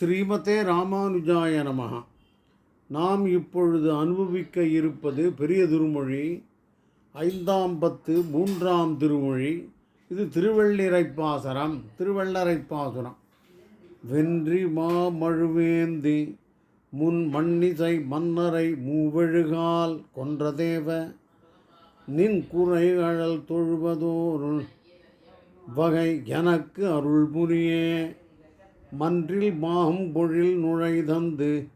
ஸ்ரீமதே ராமானுஜாய நமஹ. நாம் இப்பொழுது அனுபவிக்க இருப்பது பெரிய திருமொழி ஐந்தாம் பத்து மூன்றாம் திருமொழி. இது திருவள்ளிரைப்பாசரம் திருவள்ளரைப்பாசுரம். வென்றி மாமழுவேந்தி முன் மன்னிசை மன்னரை மூவழுகால் கொன்றதேவ நின் குறைகழல் தொழுவதோருள் வகை எனக்கு அருள் புரியே மன்றில் மாம்பொழில் நுழைதந்து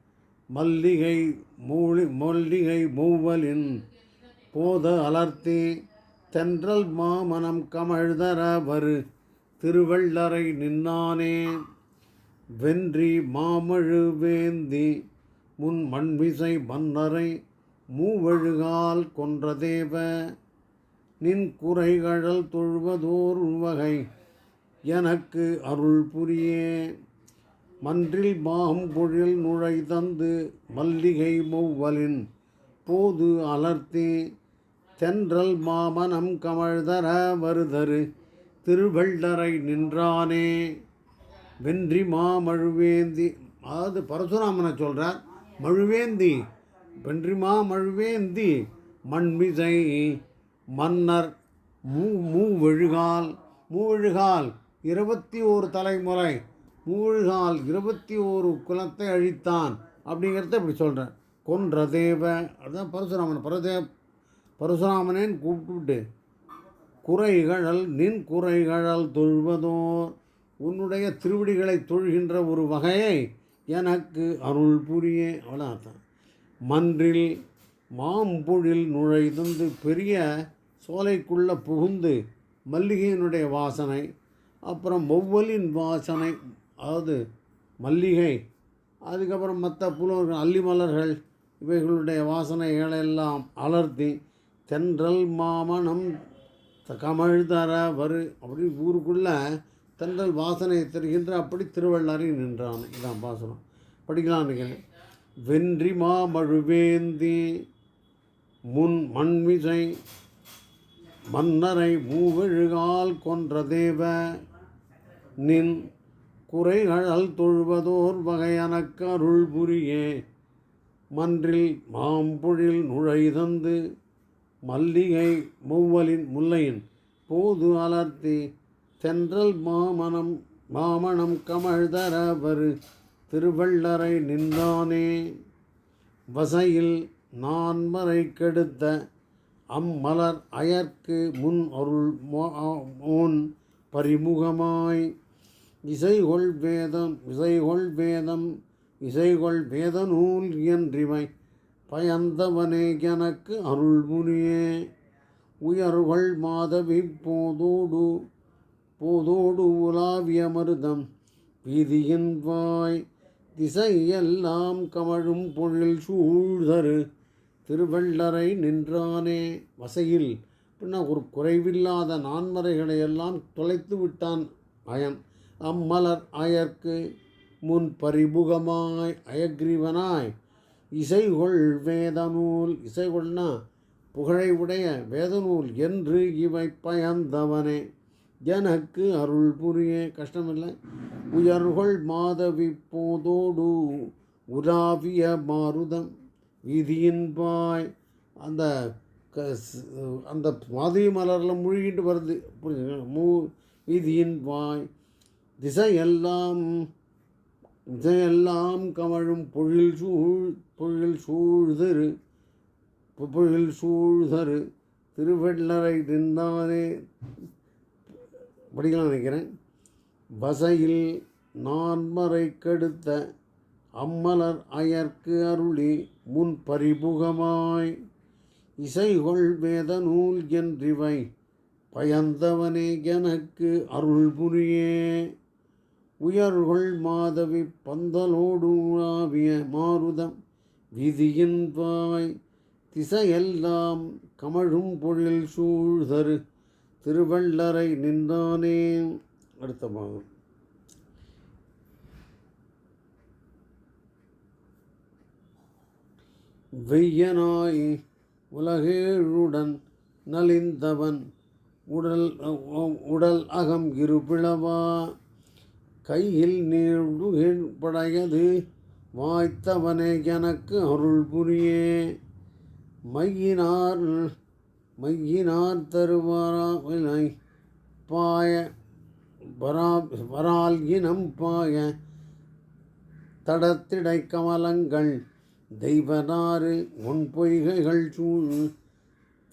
மல்லிகை மூழி மல்லிகை மூவலின் போத அலர்த்தி. தென்றல் மாமனம் கமழ்தர வரு திருவள்ளரை நின்னானே. வென்றி மாமழு வேந்தி முன் மண்மிசை மன்னரை மூவழுகால் கொன்றதேவ நின் குறைகழல் தொழுவதோர் வகை எனக்கு அருள் புரியே மன்றில் மாகும் பொழில் நுழை தந்து மல்லிகை மௌவலின் போது அலர்த்தி தென்றல் மாமனம் கமழ்தர வருதரு திருவள்ளரை நின்றானே. வென்றி மாமழுவேந்தி அதாவது பரசுராமனை சொல்கிறார் மழுவேந்தி வென்றி மாமழுவேந்தி மண்மிசை மன்னர் மூ மூவெழுகால் மூவெழுகால் இருபத்தி ஓரு தலைமுறை மூழ்கால் இருபத்தி ஓரு குலத்தை அழித்தான் அப்படிங்கிறத இப்படி சொல்கிறேன் கொன்ற தேவ அதுதான் பரசுராமன். பரதே பரசுராமனேன்னு கூப்பிட்டு குறைகழல் நின் குறைகழல் தொழுவதோர் உன்னுடைய திருவடிகளை தொழுகின்ற ஒரு வகையை எனக்கு அருள் புரிய அவ்வளோதான் மன்றில் மாம்பொழில் நுழைந்து பெரிய சோலைக்குள்ளே புகுந்து மல்லிகையினுடைய வாசனை அப்புறம் மொவ்வலின் வாசனை அதாவது மல்லிகை அதுக்கப்புறம் மற்ற புலவர்கள் அல்லி மலர்கள் இவைகளுடைய வாசனைகளெல்லாம் அலர்த்தி தென்றல் மாமனம் கமழ்தர கமழ் தர வரு அப்படி ஊருக்குள்ளே தென்றல் வாசனை தருகின்ற அப்படி திருவள்ளாரி நின்றான். இதான் பாசனம் படிக்கலாம் நினைக்கிறேன் வென்றி மாமழுவேந்தி முன் மண்மிசை மன்னரை மூவழுகால் கொன்ற தேவ நின் குறைகழல் தொழுவதோர் வகையனக்கு அருள் புரியே. மன்றில் மாம்பொழில் நுழைதந்து மல்லிகை மூவலின் முல்லையின் போது அலர்த்தி தென்றல் மாமனம் மாமணம் கமழ்தர வரு திருவள்ளரை நின்றானே. வசையில் நான்மறை கெடுத்த அம்மலர் அயற்கு முன் அருள் மோன் பரிமுகமாய் இசைகொள் வேதம் இசைகொள் வேதம் இசைகொள் வேத நூல் என்றிவை பயந்தவனே எனக்கு அருள் புரியே உயர்கொள் மாதவி போதோடு போதோடு உலாவிய மருதம் வீதியின் வாய் திசையெல்லாம் கமழும் பொழில் சூழ்தரு திருவள்ளரை நின்றானே. வசையில் பின்ன ஒரு குறைவில்லாத நான்மறைகளை எல்லாம் தொலைத்து விட்டான் அயன். அம்மலர் அயற்கு முன் பரிமுகமாய் அயக்ரீவனாய். இசைகொள் வேதநூல் இசைகொள்னா புகழை உடைய வேதநூல் என்று இவை பயந்தவனே. எனக்கு அருள் புரிய. கஷ்டமில்லை. உயர்கொள் மாதவி போதோடு உலாவிய மாருதம். விதியின்பாய் அந்த க அந்த மாதவி மலரில் மூழ்கிட்டு வருது. புரிஞ்சுங்களா மூ வீதியின் வாய் திசையெல்லாம் திசையெல்லாம் கமழும் பொழில் சூழ் பொழில் சூழ்தரு பொழில் சூழ்தரு திருவெள்ளரை நின்றானே. படிக்கலாம் நினைக்கிறேன். வசையில் நான்மறை கெடுத்த அம்மலர் அயர்க்கு அருளி முன் பரிபுகமாய். இசைகொள் வேத நூல் என்றிவை பயந்தவனே எனக்கு அருள் புரியே உயர்கொள் மாதவி பந்தலோடு மாருதம் விதியின் வாய் திசையெல்லாம் கமழும் பொழில் சூழ்தரு திருவள்ளரை நின்றானே. அடுத்த பாகம். வெய்யனாய் உலகேழுடன் நலிந்தவன் உடல் உடல் அகம் இருபிளவா? கையில் நீழ்வுகிர் படையது வாய்த்தவனே எனக்கு அருள் புரியே. மையினார் மையினார் தருவாராய் பாய வரா வரால் இனம் பாய தடத்திடை கமலங்கள் தெய்வனாறு உன் பொய்கைகள் சூழ்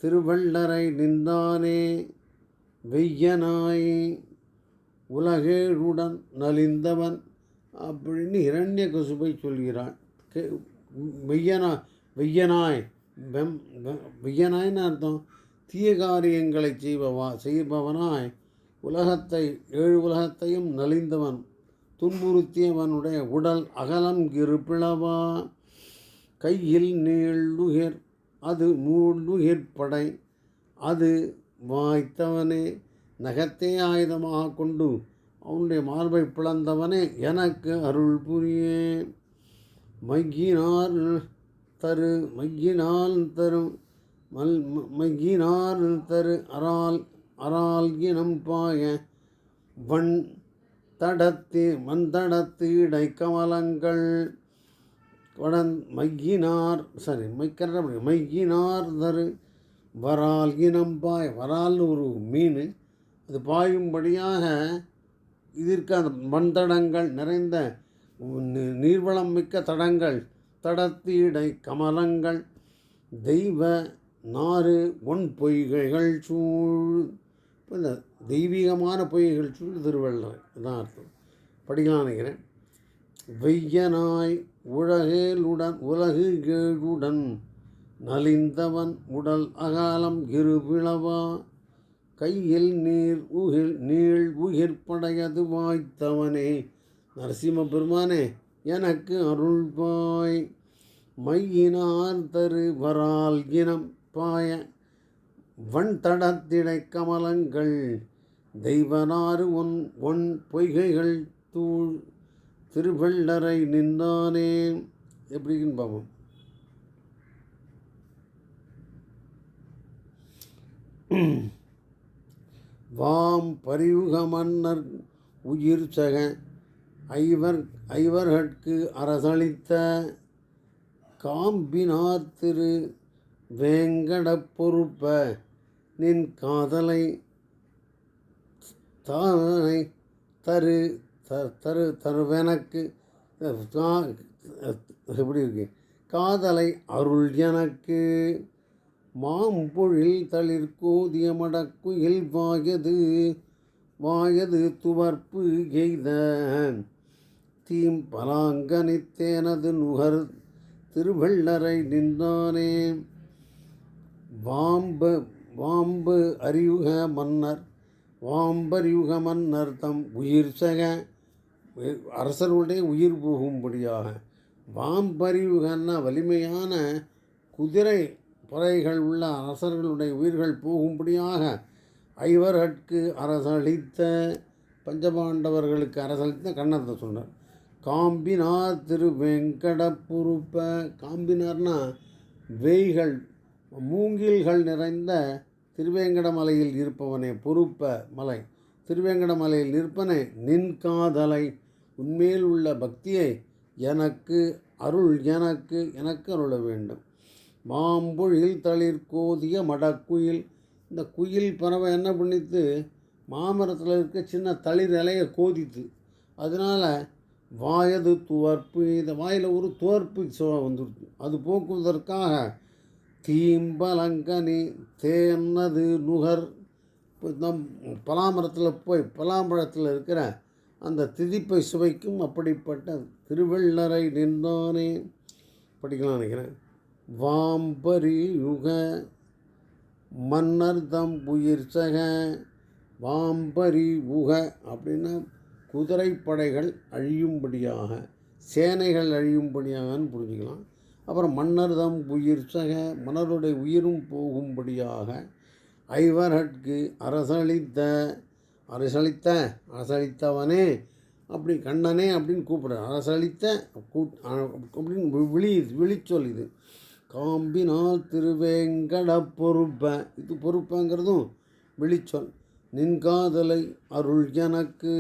திருவள்ளரை நின்றானே வெய்யனாய். உலகேழுடன் நலிந்தவன் அப்படின்னு இரண்ய கசுபை சொல்கிறான். கே வெய்யனா வெய்யனாய் வெம் வெ- வெய்யனாய்னு அர்த்தம் தீய காரியங்களை செய்பவா செய்பவனாய். உலகத்தை ஏழு உலகத்தையும் நலிந்தவன் துன்புறுத்தியவனுடைய உடல் அகலம் இருப்பிளவா கையில் நீளுகிர் அது மூழ்குகிர் படை அது வாய்த்தவனே. நகத்தை ஆயுதமாக கொண்டு அவனுடைய மார்பை பிளந்தவனே எனக்கு அருள் புரியே. மையினார் தரு மையினால் தரும் மல் ம- மையினார் தரு அறால் அரால் இனம் பாய. வண் தடத்து மந்தடத்து இடை கமலங்கள். வடன் மையினார் சரி மைக்கிற மையினார் தரு வரால் இனம் பாய். வரால்னு ஒரு மீன். அது பாயும்படியாக இதற்கு அந்த மண் தடங்கள் நிறைந்த நீர்வளம் மிக்க தடங்கள் தடத்தீடை கமலங்கள் தெய்வ நாறு ஒன் பொய்கைகள் சூழ் இந்த தெய்வீகமான பொய்கைகள் சூழ் திருவள்ளுவர் இதான் அர்த்தம். படிக்கலாம் நினைக்கிறேன். வெய்யனாய் உலகேலுடன் உலகு கேழுடன் நலிந்தவன் உடல் அகாலம் இருபிளவா கையில் நீர் உகிர் நீள் உயிர் படையது வாய்த்தவனே. நரசிம்ம பெருமானே எனக்கு அருள்பாய் மையினார் தரு வரால் இனம் பாய. வன் தடத்திடை கமலங்கள் தெய்வனாறு ஒன் ஒன் பொய்கைகள் தூள். திருவள்ளரை நின்றானே. எப்படின்னு பார்ப்போம் வாம் பரிவுகமன்னர் உயிர் சக ஐவர் ஐவர்கட்கு அரசளித்த காம்பினார் திரு பொறுப்ப நின் காதலை தானை தரு த- தரு தருவெனக்கு எப்படி இருக்கு? காதலை அருள் எனக்கு. மாம்பொழில் தளிர் மடக்குயில் வாயது வாயது துவர்ப்பு எய்த தீம் பலாங்கனித்தேனது நுகர் திருவள்ளரை நின்றானே. வாம்பு வாம்பு அறியுக மன்னர் வாம்பரியுக மன்னர் தம் உயிர் சக அரசர்களுடைய உயிர் போகும்படியாக. வாம்பறிவுகன்னா வலிமையான குதிரை புறைகள் உள்ள அரசர்களுடைய உயிர்கள் போகும்படியாக ஐவர்கட்கு அரசளித்த பஞ்சபாண்டவர்களுக்கு அரசளித்த கண்ணத்தை சொன்னார் காம்பினார் திரு வெங்கடப்புருப்ப காம்பினார்னா வெய்கள் மூங்கில்கள் நிறைந்த திருவேங்கடமலையில் இருப்பவனே பொறுப்ப மலை. திருவேங்கடமலையில் இருப்பனே நின் காதலை உண்மையில் உள்ள பக்தியை எனக்கு அருள் எனக்கு எனக்கு அருள வேண்டும். மாம்பொழில் தளிர் கோதிய மடக்குயில். இந்த குயில் பறவை என்ன பண்ணித்து மாமரத்தில் இருக்க சின்ன தளிர் இலையை கோதித்து. அதனால் வாயது துவர்ப்பு இந்த வாயில் ஒரு துவர்ப்பு சோ வந்துருக்கு அது போக்குவதற்காக தீம்பலங்கனி தேன்னது நுகர். நம் பலாமரத்தில் போய் பலாமரத்தில் இருக்கிற அந்த திதிப்பை சுவைக்கும் அப்படிப்பட்ட திருவள்ளரை நின்றானே. படிக்கலாம் நினைக்கிறேன். வாம்பரி யுக மன்னர் தம் சக வாம்பரி உக அப்படின்னா குதிரைப்படைகள் அழியும்படியாக சேனைகள் அழியும்படியாகன்னு புரிஞ்சுக்கலாம். அப்புறம் மன்னர் தம் சக மன்னருடைய உயிரும் போகும்படியாக ஐவர்கட்கு அரசளித்த அரசளித்த அரசளித்தவனே அப்படி கண்ணனே அப்படின்னு கூப்பிடுற அரசளித்த கூட் அப்படின்னு விழி விழிச்சொல் இது. காம்பினால் திருவேங்கட பொறுப்ப இது பொறுப்பங்கிறதும் விழிச்சொல். நின் காதலை அருள் எனக்கு.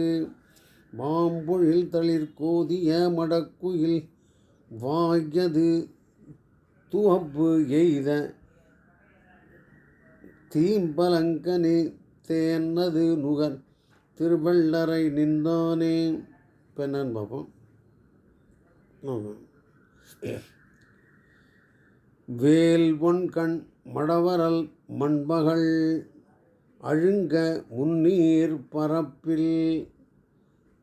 மாம்பொழில் தளிர் கோதிய மடக்குயில் வாயது துவப்பு எய்த. தீம்பலங்கனி தேன்னது நுகர். திருவள்ளரை நின்றானே. இப்போ பார்ப்போம். ஆமாம் வேல் ஒன்கண் மடவரல் மண்பகள் அழுங்க முன்னீர் பரப்பில்.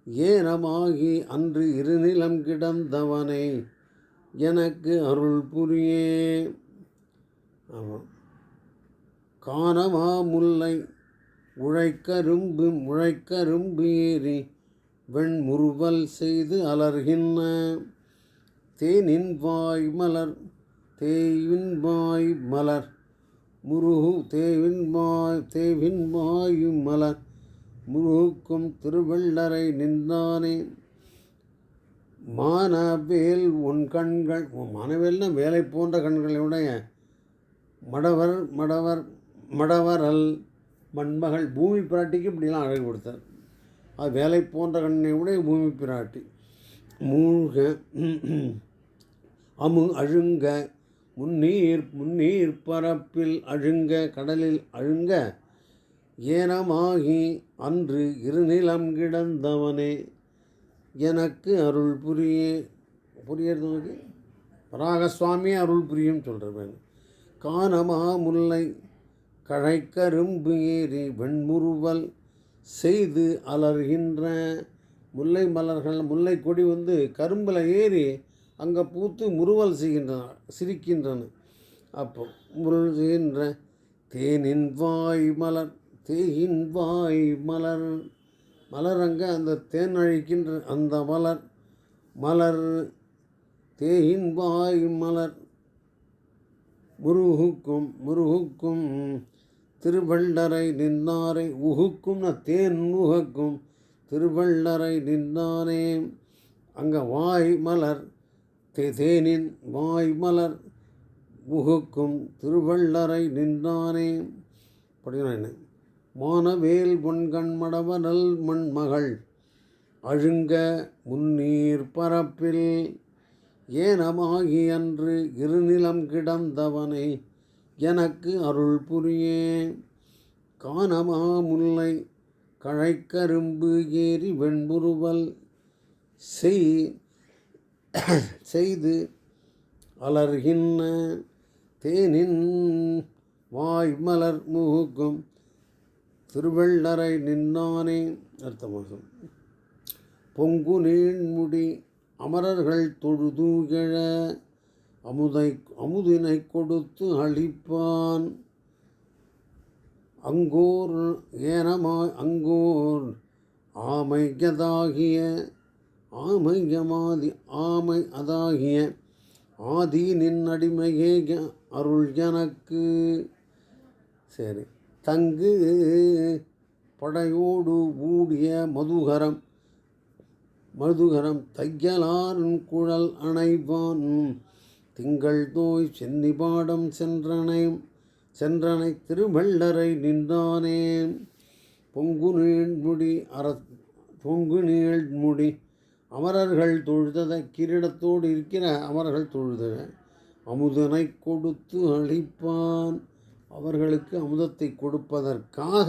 ஏனமாகி அன்று இருநிலம் கிடந்தவனை எனக்கு அருள் புரியே. காணமா முல்லை உழைக்கரும்பு முழைக்கரும்பு ஏறி வெண்முறுவல் செய்து அலர்கின்ற தேனின் வாய் மலர் தேவின் மலர். முருகு தேவின்மாய் தேவின் மலர். முருகுக்கும் திருவள்ளரை நின்றானே. மானவேல் உன் கண்கள் மானவேல்னா வேலை போன்ற கண்களுடைய மடவர் மடவர் மடவரல் மண்மகள் பூமி பிராட்டிக்கு இப்படிலாம் அழகு கொடுத்தார். அது வேலை போன்ற கண்ணை உடைய பூமி பிராட்டி. மூழ்க அமு அழுங்க முன்னீர் முன்னீர் பரப்பில் அழுங்க கடலில் அழுங்க. ஏனமாகி அன்று இருநிலம் கிடந்தவனே எனக்கு அருள் புரிய. புரியறது உனக்கு? பராகசுவாமி அருள் புரியும் சொல்கிறேன் காணமா முல்லை கழைக்கரும்பு ஏறி வெண்முறுவல் செய்து அலர்கின்ற. முல்லை மலர்கள் முல்லை கொடி வந்து கரும்பில் ஏறி அங்கே பூத்து முறுவல் செய்கின்றன சிரிக்கின்றன. அப்போ முருள் செய்கின்ற தேனின் வாய் மலர் தேயின் வாய் மலர் மலர் அங்கே அந்த தேன் அழிக்கின்ற அந்த மலர் மலர் தேயின் வாய் மலர். முருகுக்கும் முருகுக்கும் திருவள்ளரை நின்னாரை உகுக்கும்னா தேன் உகக்கும் திருவள்ளரை நின்றானே அங்கே வாய் மலர் தேனின் வாய்மலர் முகுக்கும் திருவள்ளரை நின்றானே. படிக்கணும் மானவேல் பொன்கண் மடவரல் மண்மகள் அழுங்க முன்னீர் பரப்பில் ஏனமாகி அன்று இருநிலம் கிடந்தவனை எனக்கு அருள் புரியே. காணமா முல்லை கழைக்கரும்பு ஏறி வெண்புருவல் செய் செய்து அலர்கின்ற தேனின் வாய் மலர் திருவள்ளரை நின்னானே. அடுத்த மாதம் பொங்கு நீண்முடி அமரர்கள் தொழுதூகிழ அமுதை அமுதினை கொடுத்து அழிப்பான். அங்கோர் ஏனமாய் அங்கோர் ஆமையதாகிய ஆமையமாதி ஆமை அதாகிய ஆதி நின் அடிமையே அருள் எனக்கு. சரி. தங்கு படையோடு ஊடிய மதுகரம் மதுகரம் தையலாரும் குழல் அணைவான். திங்கள் தோய் சென்னிபாடம் சென்றனை சென்றனை திருவள்ளரை நின்றானே. பொங்கு நீழ்முடி அற பொங்கு நீழ்முடி அமரர்கள் தொழுதத கிரீடத்தோடு இருக்கிற அமரர்கள் தொழுதன. அமுதனை கொடுத்து அழிப்பான். அவர்களுக்கு அமுதத்தை கொடுப்பதற்காக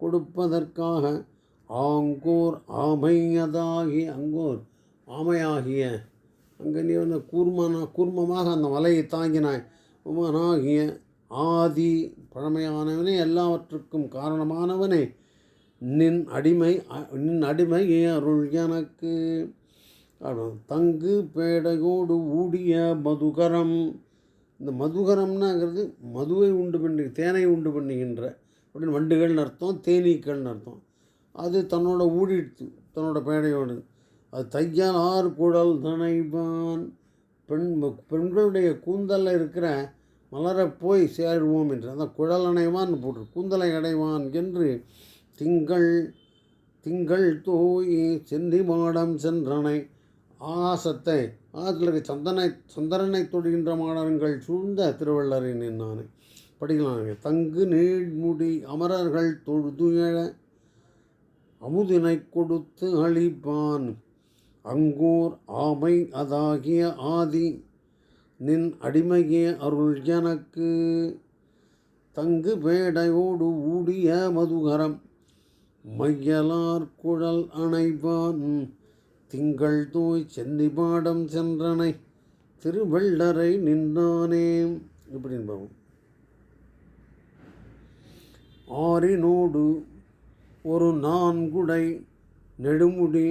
கொடுப்பதற்காக ஆங்கோர் ஆமையதாகி அங்கோர் ஆமையாகிய அங்கே நீ வந்து கூர்மனா கூர்மமாக அந்த மலையை தாங்கினாய். உமனாகிய ஆதி பழமையானவனே எல்லாவற்றுக்கும் காரணமானவனே நின் அடிமை நின் அடிமை அருள் எனக்கு. தங்கு பேடையோடு ஊடிய மதுகரம். இந்த மதுகரம்னாங்கிறது மதுவை உண்டு பண்ணி தேனை உண்டு பண்ணுகின்ற அப்படின்னு வண்டுகள்னு அர்த்தம் தேனீக்கள்னு அர்த்தம். அது தன்னோட ஊடிடுத்து தன்னோட பேடையோடு. அது தையால் ஆறு குழல் தனைவான் பெண் பெண்களுடைய கூந்தலில் இருக்கிற மலரை போய் சேருவோம் என்று அந்த குழல் அணைவான் போட்டு கூந்தலை அடைவான் என்று திங்கள் திங்கள் தோய் செந்தி மாடம் சென்றனை. ஆகாசத்தை ஆகாசத்தில் சந்தனை சந்திரனை தொடுகின்ற மாடங்கள் சூழ்ந்த திருவள்ளரை நின்னானே படிக்கலாம் தங்கு நீழ்முடி அமரர்கள் தொழுதுயழ அமுதினை கொடுத்து அழிப்பான். அங்கோர் ஆமை அதாகிய ஆதி நின் அடிமையே அருள் எனக்கு. தங்கு பேடையோடு ஊடிய மதுகரம் மையலார் குழல் அணைவான் திங்கள் தூய் சென்னி பாடம் சென்றனை திருவள்ளரை நின்றானே இப்படின்னு பார்ப்போம் ஆறினோடு ஒரு நான்குடை நெடுமுடி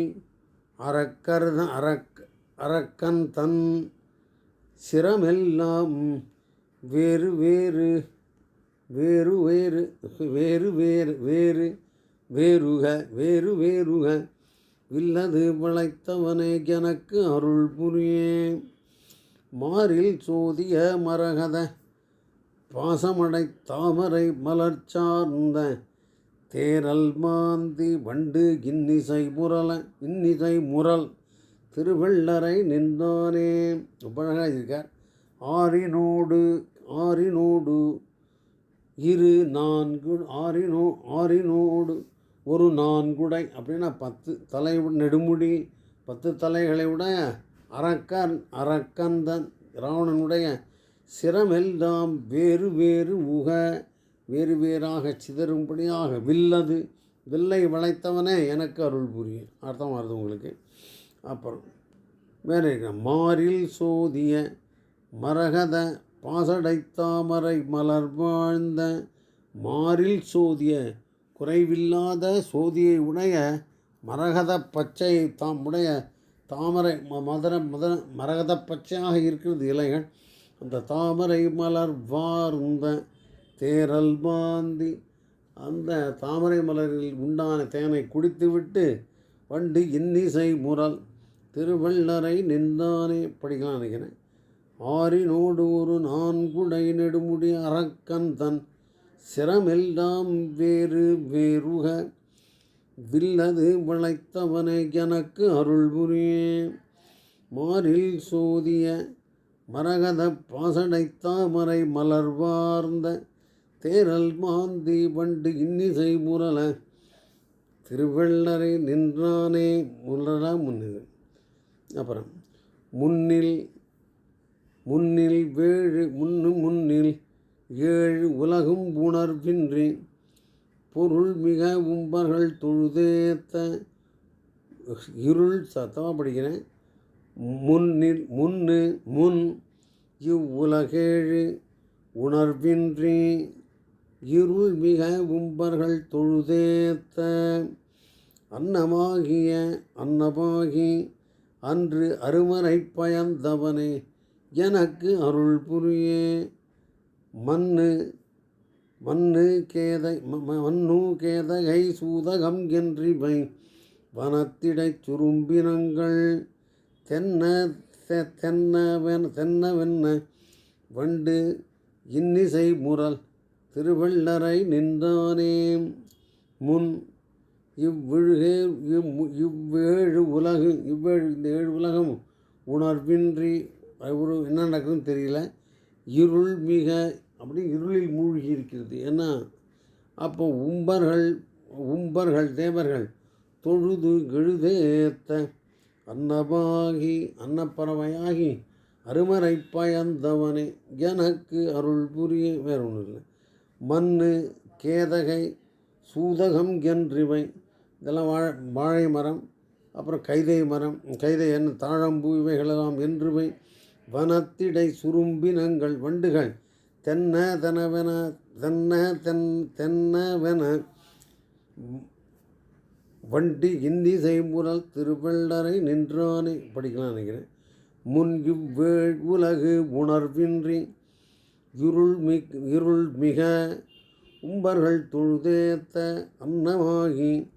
அறக்கருத அறக் அரக்கன் தன் சிரமெல்லாம் வேறு வேறு வேறு வேறு வேறு வேறு வேறு வேறுக வேறு வேறுக வில்லது வளைத்தவனே எனக்கு அருள் புரியே. மாறில் சோதிய மரகத பாசமடை தாமரை மலர் சார்ந்த தேரல் மாந்தி வண்டு இன்னிசை முரல இன்னிசை முரல் திருவள்ளரை நின்றானே. ரொம்ப அழகாக இருக்கார் ஆறினோடு ஆறினோடு இரு நான்கு ஆறினோ ஆறினோடு ஒரு நான்குடை அப்படின்னா பத்து தலை நெடுமுடி பத்து தலைகளை உடைய அரக்கன் அரக்கந்தன் ராவணனுடைய சிரமெல்லாம் வேறு வேறு உக வேறு வேறாக சிதறும்படியாக வில்லது. வில்லை வளைத்தவனே எனக்கு அருள் புரியும். அர்த்தம் வருது உங்களுக்கு? அப்புறம் வேறு இருக்கிற மாறில் சோதிய மரகத பாசடை தாமரை மலர் வாழ்ந்த மாறில் சோதிய குறைவில்லாத சோதியை உடைய மரகத பச்சை தாம் உடைய தாமரை ம மதுர மதுர மரகத பச்சையாக இருக்கிறது இலைகள். அந்த தாமரை மலர் வார்ந்த தேரல் மாந்தி. அந்த தாமரை மலரில் உண்டான தேனை குடித்துவிட்டு வண்டு இன்னிசை முரல். திருவள்ளரை நின்றானே படிக்கலாம் நினைக்கிறேன் ஆறினோடு ஒரு நான்குடை நெடுமுடி அரக்கன் தன் சிரமெல்லாம் வேறு வேறுக வில்லது விளைத்தவனை எனக்கு அருள் புரியே மாறில் சோதிய மரகத பாசடை தாமரை மலர்வார்ந்த தேரல் மாந்தி வண்டு இன்னிசை முரல திருவள்ளரை நின்றானே முரலா முன்னிது. அப்புறம் முன்னில் முன்னில் வேழு முன்னு முன்னில் ஏழு உலகும் உணர்வின்றி பொருள் மிக உம்பர்கள் தொழுதேத்த இருள் சத்தமாக படிக்கிறேன். முன்னில் முன்னு முன் இவ்வுலகேழு உணர்வின்றி இருள் மிக உம்பர்கள் தொழுதேத்த அன்னமாகிய அன்னமாகி அன்று அருமறை பயந்தவனே எனக்கு அருள் புரியே. மண்ணு மண்ணு கேதை மண்ணு கேதகை சூதகம் என்றிவை வனத்திடை சுரும்பினங்கள். தென்ன தென்னவென் தென்னவென்ன வண்டு இன்னிசை முரல் திருவள்ளரை நின்றானே. முன் இவ்விழுகே இவ்வேழு உலகு இவ்வேழு இந்த ஏழு உலகம் உணர்வின்றி ஒரு என்ன நடக்குதுன்னு தெரியல. இருள் மிக அப்படி இருளில் மூழ்கி இருக்கிறது. ஏன்னா அப்போ உம்பர்கள் உம்பர்கள் தேவர்கள் தொழுது கெழுதேத்த அன்னபாகி அன்னப்பறவையாகி அருமறை பயந்தவனே. எனக்கு அருள் புரிய வேற ஒன்றும் இல்லை. மண்ணு கேதகை சூதகம் என்றிவை. இதெல்லாம் வாழை வாழை மரம் அப்புறம் கைதை மரம் கைதை என்ன தாழம்பூ இவைகளெல்லாம் என்றுவை. வனத்திடை சுரும்பினங்கள் வண்டுகள் தென்ன தெனவென தென்ன தென் தென்னவென. வண்டி இன்னிசை முரல் திருவள்ளரை நின்றானே. படிக்கலாம் நினைக்கிறேன். முன் இவ்வேள் உலகு உணர்வின்றி இருள் மிக் இருள் மிக உம்பர்கள் தொழுதேத்த அன்னமாகி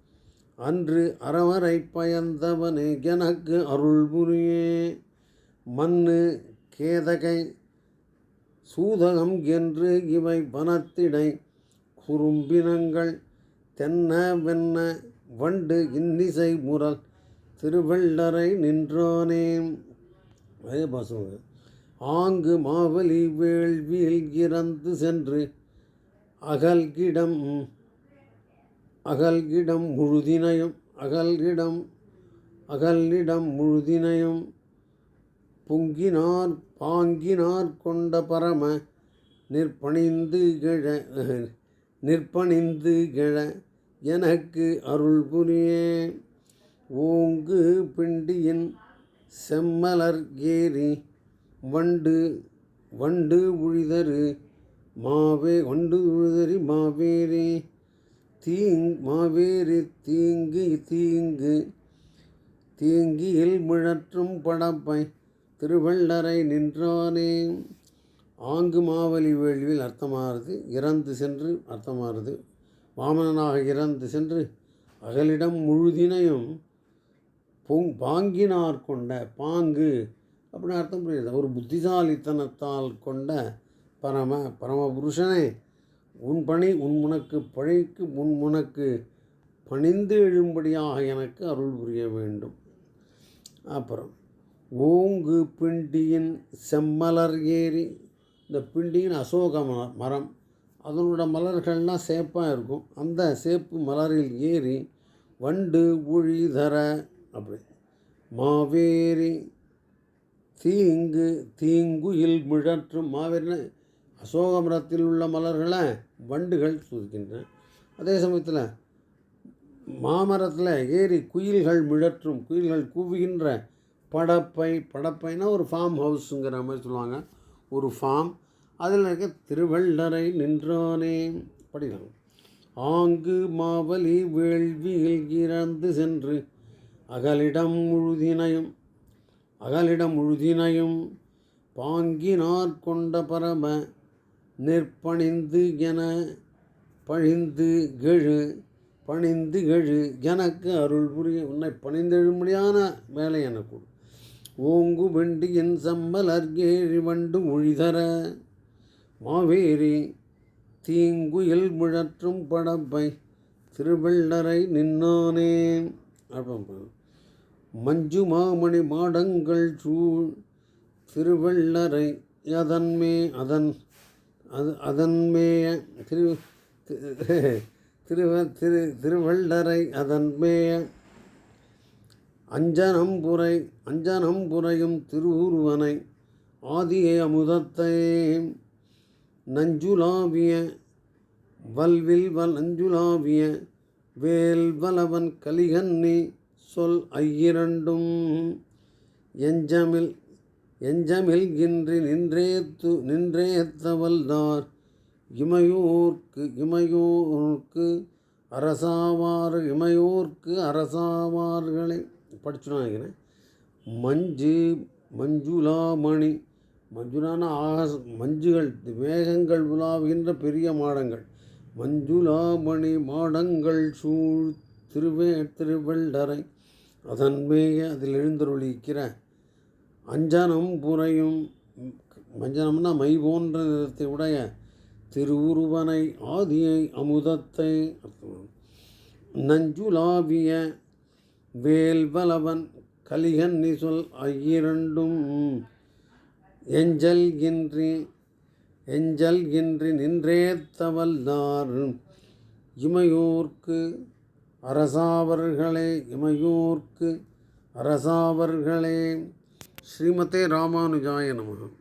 அன்று அறவரை பயந்தவனே எனக்கு அருள் புரியே மண்ணு கேதகை சூதகம் என்று இவை பணத்திடை குறும்பினங்கள். தென்ன வென்ன வண்டு இன்னிசை முரல் திருவள்ளரை நின்றோனே. அதே பசங்க ஆங்கு மாவலி வேள்வியில் இறந்து சென்று அகல்கிடம் அகல்கிடம் முழுதினையும் அகல்கிடம் அகல்லிடம் முழுதினையும் பொங்கினார் பாங்கினார் கொண்ட பரம நிற்பணிந்து கிழ நிற்பணிந்து கிழ எனக்கு அருள் புரியே. ஓங்கு பிண்டியின் செம்மலர் ஏறி வண்டு வண்டு உழிதரு மாவே வண்டு உழிதறி மாவேரி தீங் மாவேரி தீங்கு தீங்கு தீங்கியில் முழற்றும் படப்பை திருவள்ளரை நின்றானே. ஆங்கு மாவலி வேள்வியில் அர்த்தமாகிறது இறந்து சென்று அர்த்தமாகிறது வாமனனாக இறந்து சென்று அகலிடம் முழுதினையும் பொங் பாங்கினார் கொண்ட பாங்கு அப்படின்னு அர்த்தம் புரியுது. ஒரு புத்திசாலித்தனத்தால் கொண்ட பரம பரமபுருஷனே உன் பணி உன் முனக்கு பழிக்கு முன் முனக்கு பணிந்து எழும்படியாக எனக்கு அருள் புரிய வேண்டும். அப்புறம் ஓங்கு பிண்டியின் செம்மலர் ஏறி இந்த பிண்டியின் அசோக ம- மரம். அதனோட மலர்கள்லாம் சேப்பாக இருக்கும். அந்த சேப்பு மலரில் ஏறி வண்டு உழி தர அப்படி. மாவேரி தீங்கு தீங்குயில் முழற்றும் மாவேரின அசோக மரத்தில் உள்ள மலர்களை வண்டுகள் சுதிக்கின்றன. அதே சமயத்தில் மாமரத்தில் ஏறி குயில்கள் மிழற்றும் குயில்கள் கூவுகின்ற படப்பை படப்பைனா ஒரு ஃபார்ம் ஹவுஸுங்கிற மாதிரி சொல்லுவாங்க. ஒரு ஃபார்ம் அதில் இருக்க திருவள்ளரை நின்றானே. படிக்கலாம். ஆங்கு மாவலி வேள்வியில் இறந்து சென்று அகலிடம் முழுதினையும் அகலிடம் முழுதினையும் பாங்கினார் கொண்ட பரம நிற்பணிந்து என பணிந்து கெழு பணிந்து கெழு எனக்கு அருள் புரிய உன்னை பணிந்தெழும்படியான வேலை எனக்கு ஓங்கு வெண்டியின் சம்பலர் ஏழி வண்டு மொழிதர மாவேரி தீங்குயில் முழற்றும் படப்பை திருவள்ளரை நின்னானே. மஞ்சு மாமணி மாடங்கள் சூழ் திருவள்ளரை அதன்மே அதன் அது அதன்மேய திரு திரு திருவ திரு திருவள்ளரை அதன்மேய அஞ்சனம் புரை அஞ்சனம் புரையும் திருவுருவனை ஆதியை அமுதத்தை. நஞ்சுலாவிய வல்வில் வல் நஞ்சுலாவிய வேல்வலவன் கலிகன்னி சொல் ஐயிரண்டும். எஞ்சமில் எஞ்சமில் இன்றி நின்றேத்து நின்றேத்தவல்தார் இமையோர்க்கு இமையோர்க்கு அரசாவார் இமையோர்க்கு அரசாவார்களை. படிச்சுன்னு நினைக்கிறேன். மஞ்சு மஞ்சுளாமணி மஞ்சுளான ஆகாச மஞ்சுகள் மேகங்கள் உலாவுகின்ற பெரிய மாடங்கள். மஞ்சுளாமணி மாடங்கள் சூழ் திருவே திருவள்ளரை அதன்மேய அதில் எழுந்தருளிக்கிற அஞ்சனம் புரையும் மஞ்சனம்னா மை போன்ற நிறத்தை உடைய திருவுருவனை ஆதியை அமுதத்தை நஞ்சுலாவிய வேல்வலவன் கலிகன் சொல் ஐயிரண்டும். எஞ்சல் இன்றி எஞ்சல் இன்றி நின்றேத்தவல்தார் இமையூர்க்கு அரசாவர்களே இமையூர்க்கு அரசாவர்களே. ஸ்ரீமதே ராமானுஜாய நமகம்